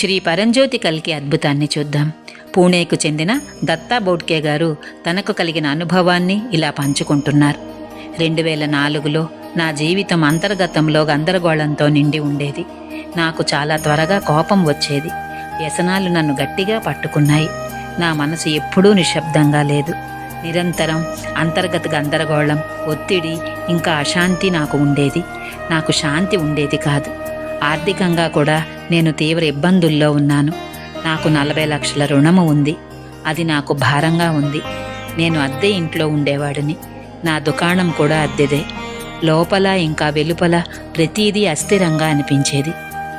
శ్రీ పరంజ్యోతి కలికి అద్భుతాన్ని చూద్దాం. పూణేకు చెందిన దత్తా బోడ్కే గారు తనకు కలిగిన అనుభవాన్ని ఇలా పంచుకుంటున్నారు. రెండు వేల నాలుగులో నా జీవితం అంతర్గతంలో గందరగోళంతో నిండి ఉండేది. నాకు చాలా త్వరగా కోపం వచ్చేది. వ్యసనాలు నన్ను గట్టిగా పట్టుకున్నాయి. నా మనసు ఎప్పుడూ నిశ్శబ్దంగా లేదు. నిరంతరం అంతర్గత గందరగోళం ఒత్తిడి ఇంకా అశాంతి నాకు ఉండేది. నాకు శాంతి ఉండేది కాదు. ఆర్థికంగా కూడా నేను తీవ్ర ఇబ్బందుల్లో ఉన్నాను. నాకు నలభై లక్షల రుణము ఉంది. అది నాకు భారంగా ఉంది. నేను అద్దె ఇంట్లో ఉండేవాడిని. నా దుకాణం కూడా అద్దెదే. లోపల ఇంకా వెలుపల ప్రతీదీ అస్థిరంగా అనిపించేది.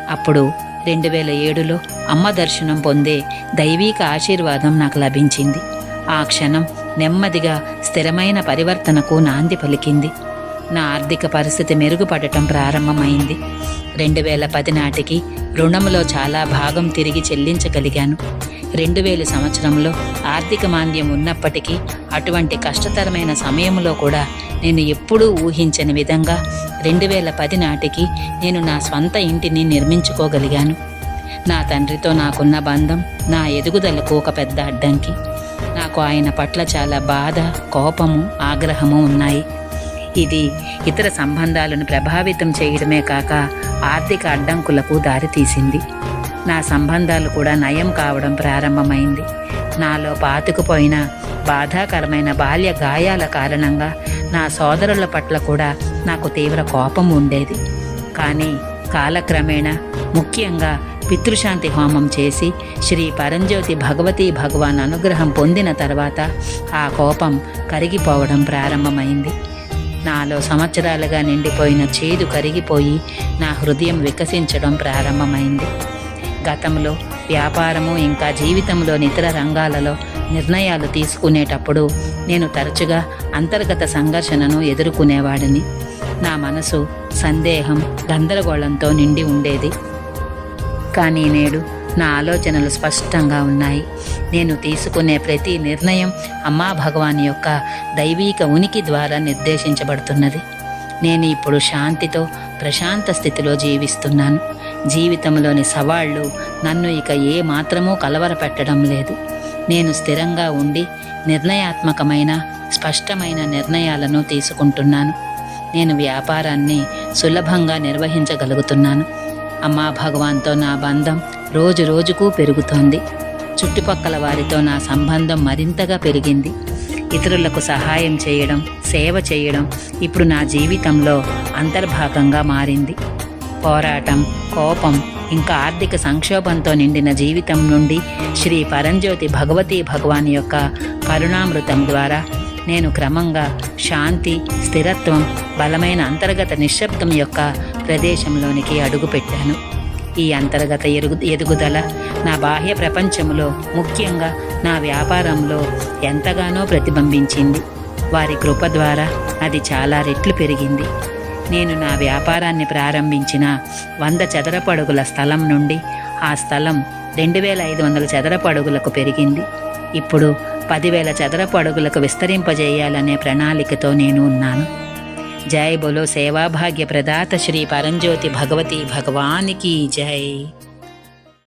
అప్పుడు రెండు వేల ఏడులో అమ్మ దర్శనం పొందే దైవీక ఆశీర్వాదం నాకు లభించింది. ఆ క్షణం నెమ్మదిగా స్థిరమైన పరివర్తనకు నాంది పలికింది. నా ఆర్థిక పరిస్థితి మెరుగుపడటం ప్రారంభమైంది. రెండు వేల పది నాటికి రుణములో చాలా భాగం తిరిగి చెల్లించగలిగాను. రెండు వేల సంవత్సరంలో ఆర్థిక మాంద్యం ఉన్నప్పటికీ అటువంటి కష్టతరమైన సమయంలో కూడా నేను ఎప్పుడూ ఊహించని విధంగా రెండు వేల పది నాటికి నేను నా స్వంత ఇంటిని నిర్మించుకోగలిగాను. నా తండ్రితో నాకున్న బంధం నా ఎదుగుదలకు ఒక పెద్ద అడ్డంకి. నాకు ఆయన పట్ల చాలా బాధ కోపము ఆగ్రహము ఉన్నాయి. ఇది ఇతర సంబంధాలను ప్రభావితం చేయడమే కాక ఆర్థిక అడ్డంకులకు దారితీసింది. నా సంబంధాలు కూడా నయం కావడం ప్రారంభమైంది. నాలో పాతుకుపోయిన బాధాకరమైన బాల్య గాయాల కారణంగా నా సోదరుల పట్ల కూడా నాకు తీవ్ర కోపం ఉండేది. కానీ కాలక్రమేణా ముఖ్యంగా పితృశాంతి హోమం చేసి శ్రీ పరంజ్యోతి భగవతీ భగవాన్ అనుగ్రహం పొందిన తర్వాత ఆ కోపం కరిగిపోవడం ప్రారంభమైంది. నాలో సంవత్సరాలుగా నిండిపోయిన చేదు కరిగిపోయి నా హృదయం వికసించడం ప్రారంభమైంది. గతంలో వ్యాపారము ఇంకా జీవితంలోని ఇతర రంగాలలో నిర్ణయాలు తీసుకునేటప్పుడు నేను తరచుగా అంతర్గత సంఘర్షణను ఎదుర్కొనేవాడిని. నా మనసు సందేహం గందరగోళంతో నిండి ఉండేది. కానీ నేడు నా ఆలోచనలు స్పష్టంగా ఉన్నాయి. నేను తీసుకునే ప్రతి నిర్ణయం అమ్మా భగవాన్ యొక్క దైవీక ఉనికి ద్వారా నిర్దేశించబడుతున్నది. నేను ఇప్పుడు శాంతితో ప్రశాంత స్థితిలో జీవిస్తున్నాను. జీవితంలోని సవాళ్ళు నన్ను ఇక ఏ మాత్రమూ కలవరపెట్టడం లేదు. నేను స్థిరంగా ఉండి నిర్ణయాత్మకమైన స్పష్టమైన నిర్ణయాలను తీసుకుంటున్నాను. నేను వ్యాపారాన్ని సులభంగా నిర్వహించగలుగుతున్నాను. అమ్మా భగవాన్తో నా బంధం రోజు రోజుకు పెరుగుతోంది. చుట్టుపక్కల వారితో నా సంబంధం మరింతగా పెరిగింది. ఇతరులకు సహాయం చేయడం సేవ చేయడం ఇప్పుడు నా జీవితంలో అంతర్భాగంగా మారింది. పోరాటం కోపం ఇంకా ఆర్థిక సంక్షోభంతో నిండిన జీవితం నుండి శ్రీ పరంజ్యోతి భగవతీ భగవాన్ యొక్క కరుణామృతం ద్వారా నేను క్రమంగా శాంతి స్థిరత్వం బలమైన అంతర్గత నిశ్శబ్దం యొక్క ప్రదేశంలోనికి అడుగుపెట్టాను. ఈ అంతర్గత ఎరుగు ఎదుగుదల నా బాహ్య ప్రపంచంలో ముఖ్యంగా నా వ్యాపారంలో ఎంతగానో ప్రతిబింబించింది. వారి కృప ద్వారా అది చాలా రెట్లు పెరిగింది. నేను నా వ్యాపారాన్ని ప్రారంభించిన వంద చదరపడుగుల స్థలం నుండి ఆ స్థలం రెండు వేల ఐదు వందల చదరపడుగులకు పెరిగింది. ఇప్పుడు పదివేల చదరపు అడుగులకు విస్తరింపజేయాలనే ప్రణాళికతో నేను ఉన్నాను. जय बोलो सेवा भाग्य प्रदात श्री परंज्योति भगवती भगवान की जय।